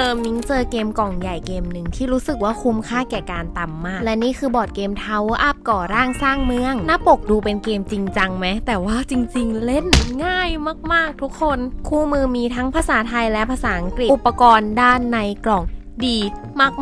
ธอมิงเจอเกมกล่องใหญ่เกมหนึ่งที่รู้สึกว่าคุ้มค่าแก่การต่ำมาก และนี่คือบอร์ดเกม Tower Up ก่อร่างสร้างเมือง หน้าปกดูเป็นเกมจริงจังไหม แต่ว่าจริง ๆ เล่นง่ายมากๆ ทุกคน คู่มือมีทั้งภาษาไทยและภาษาอังกฤษ อุปกรณ์ด้านในกล่อง ดี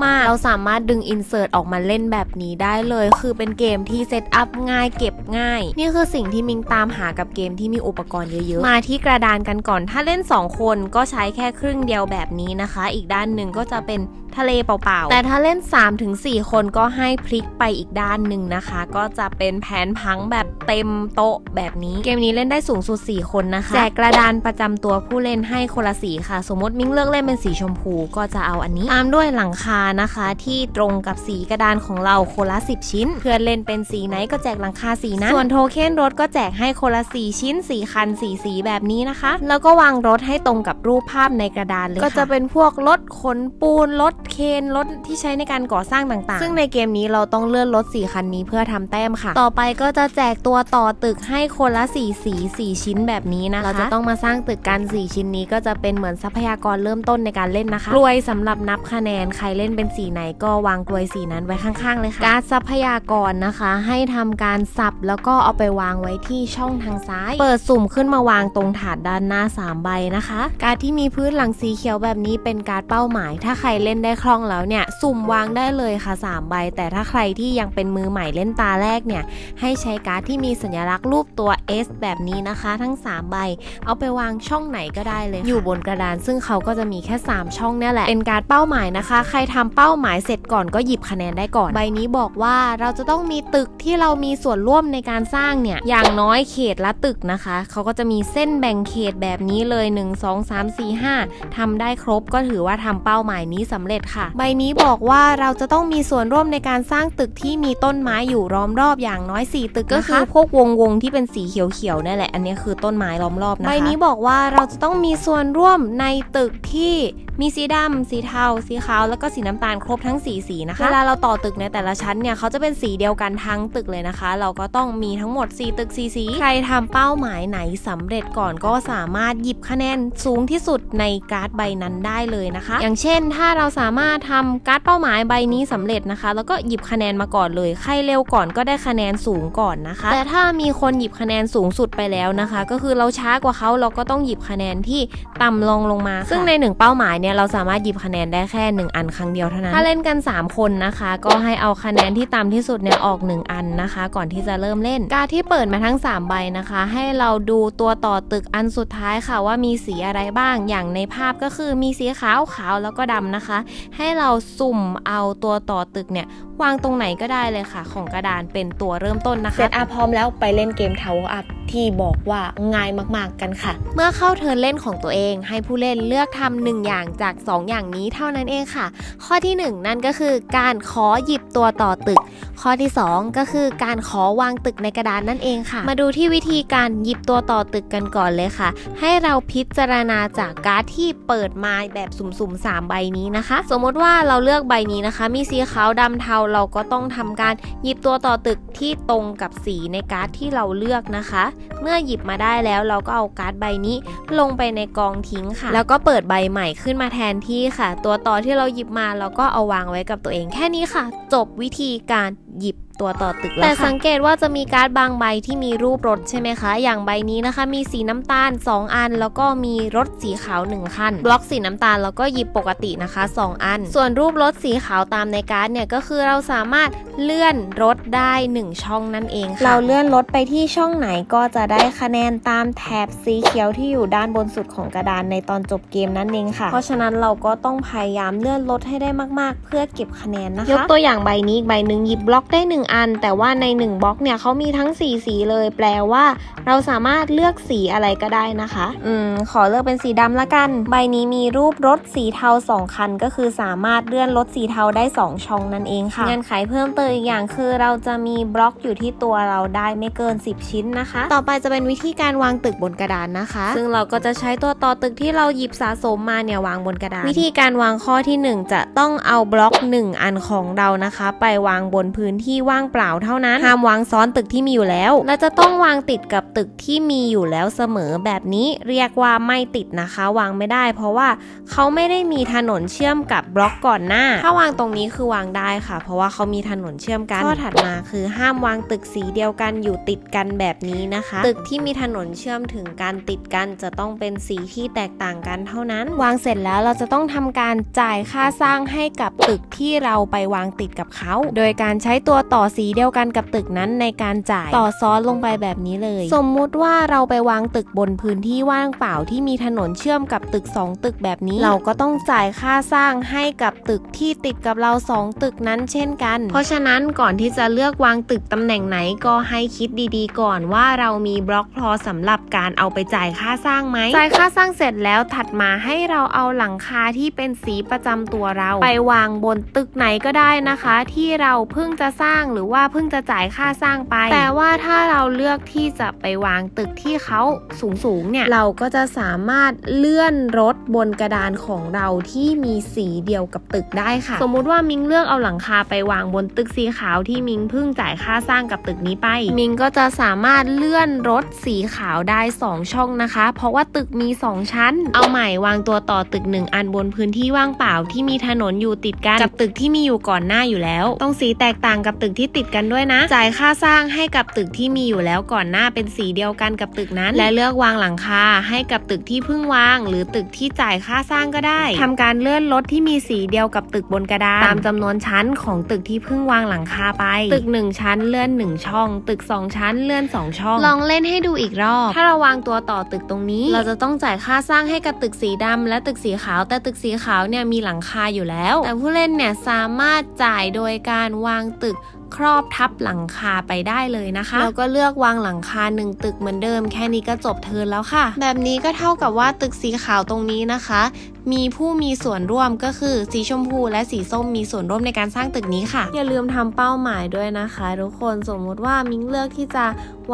มากๆ เราสามารถดึงอินเสิร์ตออกมาเล่นแบบนี้ได้เลย คือเป็นเกมที่เซตอัพง่ายเก็บง่าย นี่คือสิ่งที่มิงตามหากับเกมที่มีอุปกรณ์เยอะๆ มาที่กระดานกันก่อน ถ้าเล่น 2 คนก็ใช้แค่ครึ่งเดียวแบบนี้นะคะ อีกด้านหนึ่งก็จะเป็นทะเลเปล่าๆ แต่ถ้าเล่น 3-4 คนก็ให้พลิกไปอีกด้านหนึ่งนะคะ ก็จะเป็นแผนพังแบบเต็มโต๊ะแบบนี้ เกมนี้เล่นได้สูงสุด 4 คนนะคะแจกกระดานประจำตัวผู้เล่นให้คนละสีค่ะ สมมติมิงเลือกเล่นเป็นสีชมพูก็จะเอาอันนี้ตามด้วยหลังคานะคะ ที่ตรงกับสีกระดานของเราคนละ 10 ชิ้น เพื่อนเล่นเป็นสีไหนก็แจกหลังคาสีนั้นส่วนโทเค็นรถก็แจกให้คนละ 4 ชิ้น 4 คัน 4 สีแบบนี้นะคะ แล้วก็วางรถให้ตรงกับรูปภาพในกระดานเลยก็จะเป็นพวกรถขนปูนรถเคนรถที่ใช้ในการก่อสร้างต่างๆ ซึ่งในเกมนี้เราต้องเลื่อนรถ 4 คันนี้เพื่อทำแต้มค่ะ ต่อไปก็จะแจกตัวต่อตึกให้คนละ 4 สี 4 ชิ้นแบบนี้นะคะ เราจะต้องมาสร้างตึกกัน 4 ชิ้นนี้ก็จะเป็นเหมือนทรัพยากรเริ่มต้นในการเล่นนะคะกลวยสำหรับนับคะคะแนน ใครเล่นเป็นสีไหนก็วางกลวยสีนั้นไว้ข้างๆเลยค่ะการทรัพยากรนะคะ ให้ทำการสับแล้วก็เอาไปวางไว้ที่ช่องทางซ้าย เปิดสุ่มขึ้นมาวางตรงถาดด้านหน้า 3 ใบนะคะ การที่มีพื้นหลังสีเขียวแบบนี้เป็นการเป้าหมาย ถ้าใครเล่นได้คล่องแล้วเนี่ยสุ่มวางได้เลยค่ะ 3 ใบ แต่ถ้าใครที่ยังเป็นมือใหม่เล่นตาแรกเนี่ยให้ใช้การ์ดที่มีสัญลักษณ์รูปตัว S แบบนี้นะคะ ทั้ง 3 ใบ เอาไปวางช่องไหนก็ได้เลย อยู่บนกระดานซึ่งเขาก็จะมีแค่ 3 ช่องนี่แหละเป็นการเป้าหมายนะคะ ใครทำเป้าหมายเสร็จก่อนก็หยิบคะแนนได้ก่อน ใบนี้บอกว่าเราจะต้องมีตึกที่เรามีส่วนร่วมในการสร้างเนี่ย อย่างน้อยเขตละตึกนะคะ เขาก็จะมีเส้นแบ่งเขตแบบนี้เลย 1 2 3 4 5ทำได้ครบก็ถือว่าทำเป้าหมายนี้สำเร็จค่ะ ใบนี้บอกว่าเราจะต้องมีส่วนร่วมในการสร้างตึกที่มีต้นไม้อยู่ล้อมรอบอย่างน้อย 4 ตึกก็คือพวกวงวงๆที่เป็นสีเขียวๆนั่นแหละ อันนี้คือต้นไม้ล้อมรอบนะคะ ใบนี้บอกว่าเราจะต้องมีส่วนร่วมในตึกที่มีสีดำสีเทาสีขาวแล้วก็สีน้ำตาลครบทั้งสีสีนะคะเวลาเราต่อตึกในแต่ละชั้นเนี่ยเขาจะเป็นสีเดียวกันทั้งตึกเลยนะคะ เราก็ต้องมีทั้งหมด 4 ตึกสีสี ใครทำเป้าหมายไหนสำเร็จก่อนก็สามารถหยิบคะแนนสูงที่สุดในการ์ดใบนั้นได้เลยนะคะ อย่างเช่น ถ้าเราสามารถทำการ์ดเป้าหมายใบนี้สำเร็จนะคะ แล้วก็หยิบคะแนนมาก่อนเลย ใครเร็วก่อนก็ได้คะแนนสูงก่อนนะคะ แต่ถ้ามีคนหยิบคะแนนสูงสุดไปแล้วนะคะ ก็คือเราช้ากว่าเขาเราก็ต้องหยิบคะแนนที่ต่ำลงลงมา ซึ่งในหนึ่งเป้าหมายเนี่ยเราสามารถหยิบคะแนนได้แค่1อันครั้งเดียวเท่านั้น ถ้าเล่นกัน 3 คนนะคะ ก็ให้เอาคะแนนที่ต่ำที่สุดเนี่ยออก 1 อันนะคะ ก่อนที่จะเริ่มเล่น การดที่เปิดมาทั้ง 3 ใบนะคะ ให้เราดูตัวต่อตึกอันสุดท้ายค่ะว่ามีสีอะไรบ้าง อย่างในภาพก็คือมีสีขาวขาวแล้วก็ดำนะคะ ให้เราสุ่มเอาตัวต่อตึกเนี่ยวางตรงไหนก็ได้เลยค่ะ ของกระดานเป็นตัวเริ่มต้นนะคะเซตอัพพร้อมแล้วไปเล่นเกม Tower Up ที่บอกว่าง่ายมากๆกันค่ะ เมื่อเข้าเทิร์นเล่นของตัวเอง ให้ผู้เล่นเลือกทำหนึ่งอย่างจาก 2 อย่างนี้เท่านั้นเองค่ะ ข้อที่ 1 นั่นก็คือการขอหยิบตัวต่อตึก ข้อที่ 2 ก็คือการขอวางตึกในกระดานนั่นเองค่ะ มาดูที่วิธีการหยิบตัวต่อตึกกันก่อนเลยค่ะ ให้เราพิจารณาจากการ์ดที่เปิดมาแบบสุ่มๆ3ใบนี้นะคะ สมมติว่าเราเลือกใบนี้นะคะ มีสีขาวดำเทาเราก็ต้องทำการหยิบตัวต่อตึกที่ตรงกับสีในการ์ดที่เราเลือกนะคะเมื่อหยิบมาได้แล้วเราก็เอาการ์ดใบนี้ลงไปในกองทิ้งค่ะ แล้วก็เปิดใบใหม่ขึ้นมาแทนที่ค่ะ ตัวต่อที่เราหยิบมาเราก็เอาวางไว้กับตัวเองแค่นี้ค่ะ จบวิธีการ หยิบตัวต่อตึกแล้วแต่แต่สังเกตว่าจะมีการ์ดบางใบที่มีรูปรถใช่ไหมคะ อย่างใบนี้นะคะ มีสีน้ำตาล 2 อัน แล้วก็มีรถสีขาว 1 คัน บล็อกสีน้ำตาลแล้วก็หยิบปกตินะคะ 2 อัน ส่วนรูปรถสีขาวตามในการ์ดเนี่ยก็คือเราสามารถเลื่อนรถได้ 1 ช่องนั่นเองค่ะเราเลื่อนรถไปที่ช่องไหนก็จะได้คะแนนตามแถบสีเขียวที่อยู่ด้านบนสุดของกระดานในตอนจบเกมนั่นเองค่ะ เพราะฉะนั้นเราก็ต้องพยายามเลื่อนรถให้ได้มาก ๆ เพื่อเก็บคะแนนนะคะ ยกตัวอย่างใบนี้อีกใบหนึ่งหยิบบล็อกได้ 1 อัน แต่ว่าใน1บล็อกเนี่ยเขามีทั้ง 4 สีเลย แปลว่าเราสามารถเลือกสีอะไรก็ได้นะคะ อืม ขอเลือกเป็นสีดำละกัน ใบนี้มีรูปรถสีเทา 2 คัน ก็คือสามารถเลื่อนรถสีเทาได้ 2 ช่องนั่นเองค่ะเงื่อนไขเพิ่มเติมอีกอย่างคือ เราจะมีบล็อกอยู่ที่ตัวเราได้ไม่เกิน 10 ชิ้นนะคะ ต่อไปจะเป็นวิธีการวางตึกบนกระดานนะคะ ซึ่งเราก็จะใช้ตัวต่อตึกที่เราหยิบสะสมมาเนี่ยวางบนกระดานวิธีการวางข้อที่ 1 จะต้องเอาบล็อก 1 อันของเรานะคะ ไปวางบนพื้นที่ว่างเปล่าเท่านั้น ห้ามวางซ้อนตึกที่มีอยู่แล้ว และจะต้องวางติดกับตึกที่มีอยู่แล้วเสมอแบบนี้เรียกว่าไม่ติดนะคะ วางไม่ได้ เพราะว่าเขาไม่ได้มีถนนเชื่อมกับบล็อกก่อนหน้า ถ้าวางตรงนี้คือวางได้ค่ะ เพราะว่าเขามีถนนเชื่อมกันข้อถัดมาคือห้ามวางตึกสีเดียวกันอยู่ติดกันแบบนี้นะคะ ตึกที่มีถนนเชื่อมถึงกันติดกันจะต้องเป็นสีที่แตกต่างกันเท่านั้น วางเสร็จแล้วเราจะต้องทำการจ่ายค่าสร้างให้กับตึกที่เราไปวางติดกับเขา โดยการใช้ตัวต่อสีเดียวกันกับตึกนั้นในการจ่ายต่อซ้อนลงไปแบบนี้เลย สมมุติว่าเราไปวางตึกบนพื้นที่ว่างเปล่าที่มีถนนเชื่อมกับตึก 2 ตึกแบบนี้ เราก็ต้องจ่ายค่าสร้างให้กับตึกที่ติดกับเรา 2 ตึกนั้นเช่นกัน เพราะฉะนั้นก่อนที่จะเลือกวางตึกตำแหน่งไหนก็ให้คิดดีๆ ก่อนว่าเรามีบล็อกพอสำหรับการเอาไปจ่ายค่าสร้างไหมจ่ายค่าสร้างเสร็จแล้วถัดมาให้เราเอาหลังคาที่เป็นสีประจำตัวเรา ไปวางบนตึกไหนก็ได้นะคะ ที่เราเพิ่งจะสร้างหรือว่าเพิ่งจะจ่ายค่าสร้างไป แต่ว่าถ้าเราเลือกที่จะไปวางตึกที่เขาสูงสูงเนี่ย เราก็จะสามารถเลื่อนรถบนกระดานของเราที่มีสีเดียวกับตึกได้ค่ะ สมมุติว่ามิงเลือกเอาหลังคาไปวางบนตึกสีขาวที่มิงเพิ่งจ่ายค่าสร้างกับตึกนี้ไป มิงก็จะสามารถเลื่อนรถสีขาวได้ 2 ช่องนะคะ เพราะว่าตึกมี 2 ชั้น เอาใหม่วางตัวต่อตึก 1 อันบนพื้นที่ว่างเปล่าที่มีถนนอยู่ติดกันกับตึกที่มีอยู่ก่อนหน้าอยู่แล้ว ต้องสีแตกต่างกับตึกที่ติดกันด้วยนะ จ่ายค่าสร้างให้กับตึกที่มีอยู่แล้วก่อนหน้าเป็นสีเดียวกันกับตึกนั้น และเลือกวางหลังคาให้กับตึกที่เพิ่งวาง หรือตึกที่จ่ายค่าสร้างก็ได้ทำการเลื่อนรถที่มีสีเดียวกับตึกบนกระดานตามจำนวนชั้นของตึกที่เพิ่งวางหลังคาไป ตึก 1 ชั้นเลื่อน 1 ช่อง ตึก 2 ชั้นเลื่อน 2 ช่อง ลองเล่นให้ดูอีกรอบ ถ้าเราวางตัวต่อตึกตรงนี้ เราจะต้องจ่ายค่าสร้างให้กับตึกสีดำและตึกสีขาว แต่ตึกสีขาวเนี่ยมีหลังคาอยู่แล้ว แต่ผู้เล่นเนี่ยสามารถจ่ายโดยการวางตึกครอบทับหลังคาไปได้เลยนะคะ แล้วก็เลือกวางหลังคาหนึ่งตึกเหมือนเดิม แค่นี้ก็จบเทิร์นแล้วค่ะ แบบนี้ก็เท่ากับว่าตึกสีขาวตรงนี้นะคะ มีผู้มีส่วนร่วมก็คือสีชมพูและสีส้มมีส่วนร่วมในการสร้างตึกนี้ค่ะ อย่าลืมทำเป้าหมายด้วยนะคะ ทุกคนสมมุติว่ามิ้งเลือกที่จะ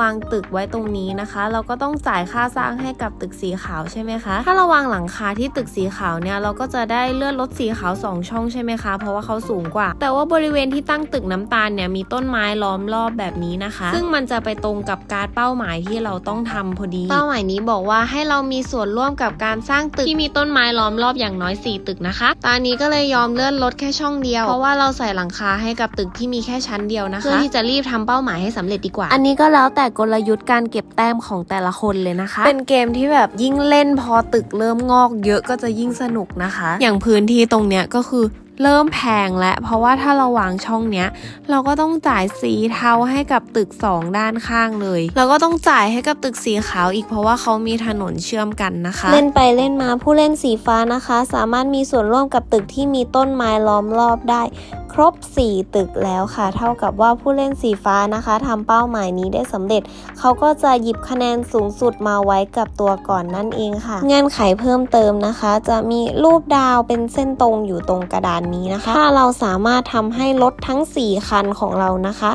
วางตึกไว้ตรงนี้นะคะ เราก็ต้องจ่ายค่าสร้างให้กับตึกสีขาวใช่ไหมคะ ถ้าเราวางหลังคาที่ตึกสีขาวเนี่ยเราก็จะได้เลื่อนรถสีขาวสองช่องใช่ไหมคะ เพราะว่าเขาสูงกว่า แต่ว่าบริเวณที่ตั้งตึกน้ำตาลเนี่ยมีต้นไม้ล้อมรอบแบบนี้นะคะ ซึ่งมันจะไปตรงกับการเป้าหมายที่เราต้องทำพอดี เป้าหมายนี้บอกว่าให้เรามีส่วนร่วมกับการสร้างตึกที่มีต้นไม้ล้อมรอบอย่างน้อย 4 ตึกนะคะ ตอนนี้ก็เลยยอมเลื่อนรถแค่ช่องเดียว เพราะว่าเราใส่หลังคาให้กับตึกที่มีแค่ชั้นเดียวนะคะ เพื่อที่จะรีบทำเป้าหมายให้สำเร็จดีกว่า อันนี้ก็แล้วแต่กลยุทธ์การเก็บแต้มของแต่ละคนเลยนะคะ เป็นเกมที่แบบยิ่งเล่นพอตึกเริ่มงอกเยอะก็จะยิ่งสนุกนะคะ อย่างพื้นที่ตรงเนี้ยก็คือ เริ่มแพงแล้วเพราะว่าถ้าเราวางช่องเนี้ย เราก็ต้องจ่ายสีเทาให้กับตึก 2 ด้านข้างเลยแล้วก็ต้องจ่ายให้กับตึกสีขาวอีกเพราะว่าเขามีถนนเชื่อมกันนะคะ เล่นไปเล่นมาผู้เล่นสีฟ้านะคะ สามารถมีส่วนร่วมกับตึกที่มีต้นไม้ล้อมรอบได้ ครบ 4 ตึกแล้วค่ะ เท่ากับว่าผู้เล่นสีฟ้านะคะทำเป้าหมายนี้ได้สำเร็จ เขาก็จะหยิบคะแนนสูงสุดมาไว้กับตัวก่อนนั่นเองค่ะ เงื่อนไขเพิ่มเติมนะคะ จะมีรูปดาวเป็นเส้นตรงอยู่ตรงกระดานนี้นะคะ ถ้าเราสามารถทำให้รถทั้ง 4 คันของเรานะคะ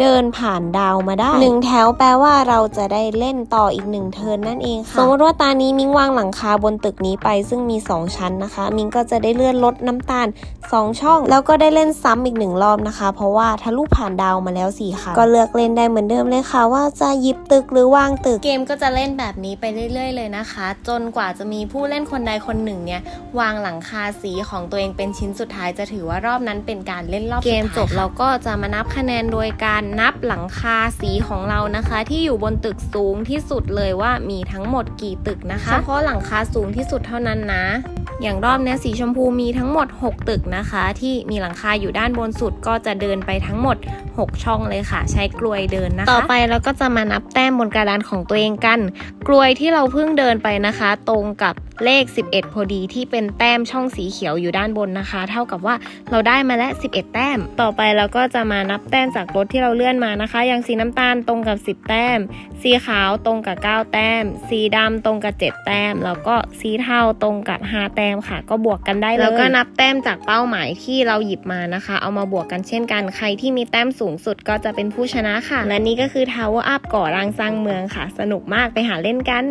เดินผ่านดาวมาได้หนึ่งแถวแปลว่าเราจะได้เล่นต่ออีกหนึ่งเทิร์นนั่นเองค่ะ สมมติว่าตานี้มิงวางหลังคาบนตึกนี้ไป ซึ่งมี 2 ชั้นนะคะ มิงก็จะได้เลื่อนรถน้ำตาล 2 ช่อง แล้วก็ได้เล่นซ้ำอีกหนึ่งรอบนะคะ เพราะว่าทะลุผ่านดาวมาแล้วสี่ค่ะก็เลือกเล่นได้เหมือนเดิมเลยค่ะ ว่าจะหยิบตึกหรือวางตึก เกมก็จะเล่นแบบนี้ไปเรื่อย ๆ เลยนะคะ จนกว่าจะมีผู้เล่นคนใดคนหนึ่งเนี่ยวางหลังคาสีของตัวเองเป็นชิ้นสุดท้ายจะถือว่ารอบนั้นเป็นการเล่นรอบเกมจบเราก็จะมานับคะแนนโดยการนับหลังคาสีของเรานะคะ ที่อยู่บนตึกสูงที่สุดเลยว่ามีทั้งหมดกี่ตึกนะคะ เฉพาะหลังคาสูงที่สุดเท่านั้นนะ อย่างรอบนี้สีชมพูมีทั้งหมด 6 ตึกนะคะ ที่มีหลังคาอยู่ด้านบนสุดก็จะเดินไปทั้งหมด 6 ช่องเลยค่ะ ใช้กลวยเดินนะคะ ต่อไปเราก็จะมานับแต้มบนกระดานของตัวเองกัน กลวยที่เราเพิ่งเดินไปนะคะ ตรงกับ เลข 11 พอดีที่เป็นแต้มช่องสีเขียวอยู่ด้านบนนะคะ เท่ากับว่าเราได้มาแล้ว 11 แต้ม ต่อไปเราก็จะมานับแต้มจากรถที่เราเลื่อนมานะคะ อย่างสีน้ำตาลตรงกับ 10 แต้ม สีขาวตรงกับ 9 แต้ม สีดำตรงกับ 7 แต้ม แล้วก็สีเทาตรงกับ 5 แต้มค่ะ ก็บวกกันได้เลยแล้วก็นับแต้มจากเป้าหมายที่เราหยิบมานะคะ เอามาบวกกันเช่นกัน ใครที่มีแต้มสูงสุดก็จะเป็นผู้ชนะค่ะ และนี่ก็คือ Tower Up ก่อร่างสร้างเมืองค่ะ สนุกมากไปหาเล่นกัน